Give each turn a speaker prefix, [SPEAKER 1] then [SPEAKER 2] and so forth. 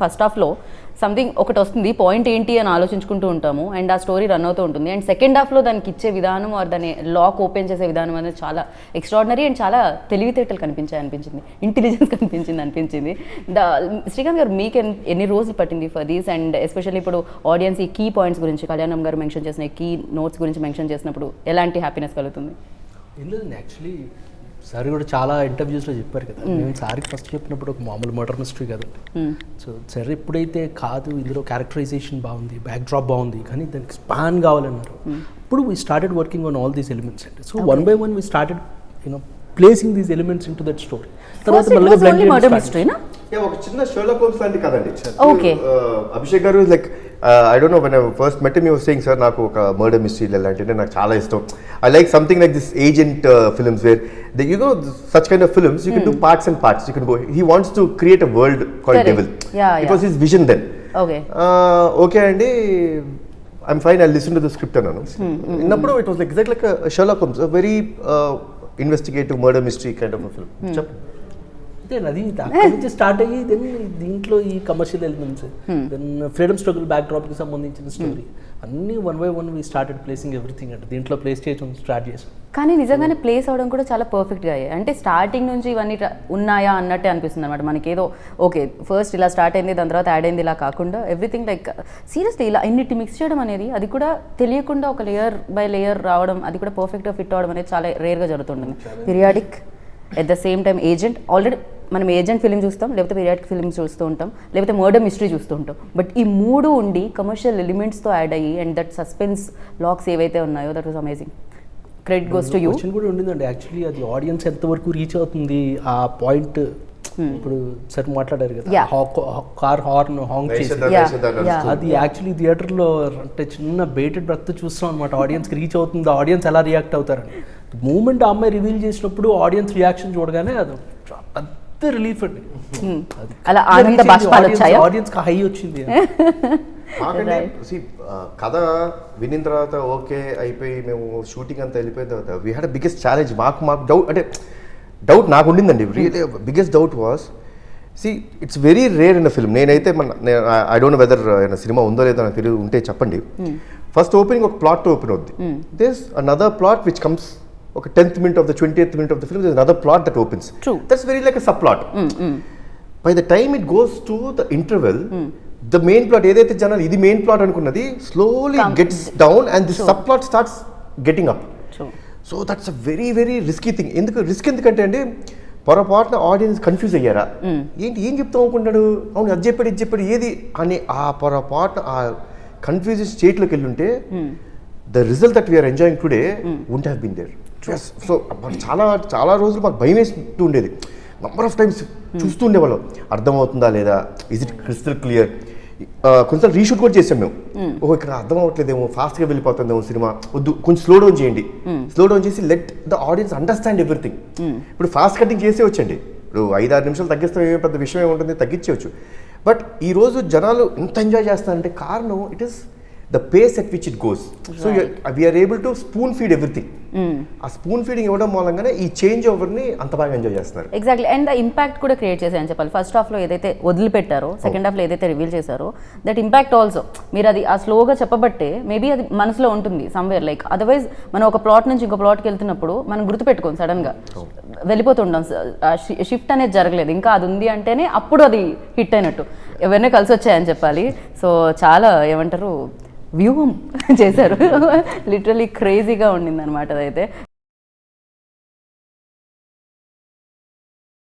[SPEAKER 1] First హాఫ్లో something ఒకటి వస్తుంది పాయింట్ ఏంటి అని ఆలోచించుకుంటూ ఉంటాము. అండ్ ఆ స్టోరీ రన్ అవుతూ ఉంటుంది. అండ్ సెకండ్ హాఫ్లో దానికి ఇచ్చే విధానం ఆర్ దాన్ని లాక్ ఓపెన్ చేసే విధానం అనేది చాలా ఎక్స్ట్రాడినరీ అండ్ చాలా తెలివితేటలు కనిపించాయి అనిపించింది. ఇంటెలిజెన్స్ కనిపించింది అనిపించింది. ద శ్రీకాంత్ గారు మీకు ఎన్ని రోజులు పట్టింది ఫర్ దీస్ అండ్ ఎస్పెషల్లీ ఇప్పుడు ఆడియన్స్ ఈ కీ పాయింట్స్ గురించి కళ్యాణం గారు మెన్షన్ చేసిన కీ నోట్స్ గురించి మెన్షన్ చేసినప్పుడు ఎలాంటి హ్యాపీనెస్ కలుగుతుంది?
[SPEAKER 2] యాక్చువల్లీ సార్ కూడా చాలా ఇంటర్వ్యూస్లో చెప్పారు కదా. నేను సార్కి ఫస్ట్ చెప్పినప్పుడు ఒక మామూలు మర్డర్ మిస్టరీ కదండి సో సార్ ఎప్పుడైతే కాదు ఇందులో క్యారెక్టరైజేషన్ బాగుంది బ్యాక్ డ్రాప్ బాగుంది కానీ దానికి స్పాన్ కావాలన్నారు. ఇప్పుడు we started working on all these elements అండి so one by one we started you know placing these elements into that story తర్వాత
[SPEAKER 3] Yeah, ఒక చిన్న షోలక్ హోమ్స్ లాంటి కదండి. Abhishek garu like I don't know when first met me saying sir నాకు ఒక murder mystery అలాంటివి నాకు చాలా ఇష్టం. I like something like this agent films where the you know such kind of films you can do parts and parts you can go he wants to create a world
[SPEAKER 1] Correct.
[SPEAKER 3] Devil it. Was his vision then
[SPEAKER 1] okay
[SPEAKER 3] అండి I'm fine I listen to the script అన్నాను విన్నప్పుడు it was exact like Sherlock Holmes very investigative murder mystery kind of film చెప్పండి
[SPEAKER 2] అంతే అది అక్కడి నుంచి start అయ్యి then దీంట్లో ఈ commercial elements then freedom struggle back డ్రాప్కి సంబంధించిన స్టోరీ అన్ని one by one we started placing everything అంటే. దీంట్లో ప్లేస్ చేయడం స్టార్ట్ చేసాం.
[SPEAKER 1] కానీ నిజంగానే ప్లేస్ అవడం కూడా చాలా పర్ఫెక్ట్గా అయ్యాయి. అంటే స్టార్టింగ్ నుంచి ఇవన్నీ ఉన్నాయా అన్నట్టే అనిపిస్తుంది అనమాట మనకి ఏదో ఓకే ఫస్ట్ ఇలా స్టార్ట్ అయింది దాని తర్వాత యాడ్ అయింది ఇలా కాకుండా ఎవ్రీథింగ్ లైక్ సీరియస్లీ ఇలా ఇన్నిటి మిక్స్ చేయడం అనేది అది కూడా తెలియకుండా ఒక లేయర్ బై లేయర్ రావడం అది కూడా పర్ఫెక్ట్గా ఫిట్ అవడం అనేది చాలా రేర్గా జరుగుతుంటుంది. Periodic at the same time agent already మనం ఏజెంట్ ఫిలిం చూస్తాం లేకపోతే పీరియాడిక్ ఫిలిం చూస్తూ ఉంటాం లేకపోతే మర్డర్ మిస్టరీ చూస్తూ ఉంటాం. బట్ ఈ మూడు ఉండి కమర్షియల్ ఎలిమెంట్స్తో యాడ్ అయ్యి అండ్ దట్ సస్పెన్స్ లాక్స్ ఏవైతే ఉన్నాయో that was amazing credit goes to you
[SPEAKER 2] కూడా ఉండిందండి. యాక్చువల్లీ అది ఆడియన్స్ ఎంతవరకు రీచ్ అవుతుంది? ఆ పాయింట్ ఇప్పుడు సార్ మాట్లాడారు కదా. Car horn honk. అది యాక్చువల్లీ థియేటర్లో అంటే చిన్న బేటెడ్ బ్రత్ చూస్తాం అనమాట ఆడియన్స్కి రీచ్ అవుతుంది ఆడియన్స్ ఎలా రియాక్ట్ అవుతారని. మూమెంట్ ఆ అమ్మాయి రివీల్ చేసినప్పుడు ఆడియన్స్ రియాక్షన్ చూడగానే అది పెద్ద రిలీఫ్ అండి.
[SPEAKER 1] అలా ఆనంద బాష్పాలు వచ్చాయా?
[SPEAKER 2] ఆడియన్స్కి హై వచ్చింది
[SPEAKER 3] కథ వినిన తర్వాత ఓకే అయిపోయి మేము షూటింగ్ అంతా వెళ్ళిపోయిన తర్వాత వీ హ్యాడ్ బిగ్గెస్ట్ ఛాలెంజ్ మాకు మాకు డౌట్ అంటే డౌట్ నాకు ఉండిందండి. Really biggest doubt was see it's very rare in film నేనైతే మన ఐ డోంట్ వెదర్ సినిమా ఉందో లేదో నాకు తెలియదు ఉంటే చెప్పండి. ఫస్ట్ ఓపెనింగ్ ఒక ప్లాట్ ఓపెన్ అవుద్ది. This another plot which comes ఒక tenth minute of the twenty eighth minute of the film another plot that opens
[SPEAKER 1] True.
[SPEAKER 3] That's very like sub plot by the time it goes to the interval the main plot ఏదైతే జనాలు ఇది main plot అనుకున్నది slowly gets down and this sub plot starts getting up. So that's a very very risky thing ఎందుకు risk ఎందుకంటే అండి పొరపాటున audience confuse అయ్యారా? ఏంటి ఏం చెప్తాం అనుకుంటాడు అవును అది చెప్పాడు ఇది చెప్పాడు ఏది? అని ఆ పొరపాటున ఆ కన్ఫ్యూజన్ స్టేట్లోకి వెళ్ళి ఉంటే the result that we're enjoying today won't have been there so చాలా చాలా రోజులు మాకు భయం వేస్తూ ఉండేది. నంబర్ ఆఫ్ టైమ్స్ చూస్తూ ఉండేవాళ్ళం. అర్థమవుతుందా లేదా? ఇస్ ఇట్ క్రిస్టల్ క్లియర్ కొంచెం రీషూట్ కూడా చేసాం మేము. ఓహో ఇక్కడ అర్థం అవ్వట్లేదేమో ఫాస్ట్గా వెళ్ళిపోతుందేమో సినిమా. వద్దు కొంచెం స్లో డౌన్ చేయండి. స్లో డౌన్ చేసి let the audience understand everything ఇప్పుడు ఫాస్ట్ కటింగ్ చేసే వచ్చండి. ఇప్పుడు ఐదు ఆరు నిమిషాలు తగ్గిస్తాం ఏమీ పెద్ద విషయం ఏముంటుంది తగ్గించేవచ్చు బట్ ఈ రోజు జనాలు ఎంత ఎంజాయ్ చేస్తారంటే కారణం it is the pace at which it goes so we're able to spoon feed everything ఆ స్పూన్ ఫీడింగ్ ఇవ్వడం మూలంగానే ఈ చేంజ్ ఓవర్ని అంత బాగా ఎంజాయ్ చేస్తున్నారు.
[SPEAKER 1] ఎగ్జాక్ట్లీ అండ్ ఇంపాక్ట్ కూడా క్రియేట్ చేశాయని చెప్పాలి. ఫస్ట్ హాఫ్లో ఏదైతే వదిలిపెట్టారో సెకండ్ హాఫ్లో ఏదైతే రివీల్ చేశారో దట్ ఇంపాక్ట్ ఆల్సో మీరు అది ఆ స్లోగా చెప్పబట్టే మేబీ అది మనసులో ఉంటుంది సమ్వేర్ లైక్ అదర్వైజ్ మనం ఒక ప్లాట్ నుంచి ఇంకో ప్లాట్కి వెళ్తున్నప్పుడు మనం గుర్తుపెట్టుకోం సడన్గా వెళ్ళిపోతుంటాం షిఫ్ట్ అనేది జరగలేదు. ఇంకా అది ఉంది అంటేనే అప్పుడు అది హిట్ అయినట్టు. ఎవరినే కలిసి వచ్చాయని చెప్పాలి. సో చాలా ఏమంటారు వ్యూహం చేశారు. లిటరలీ క్రేజీగా ఉండింది అనమాట అదైతే.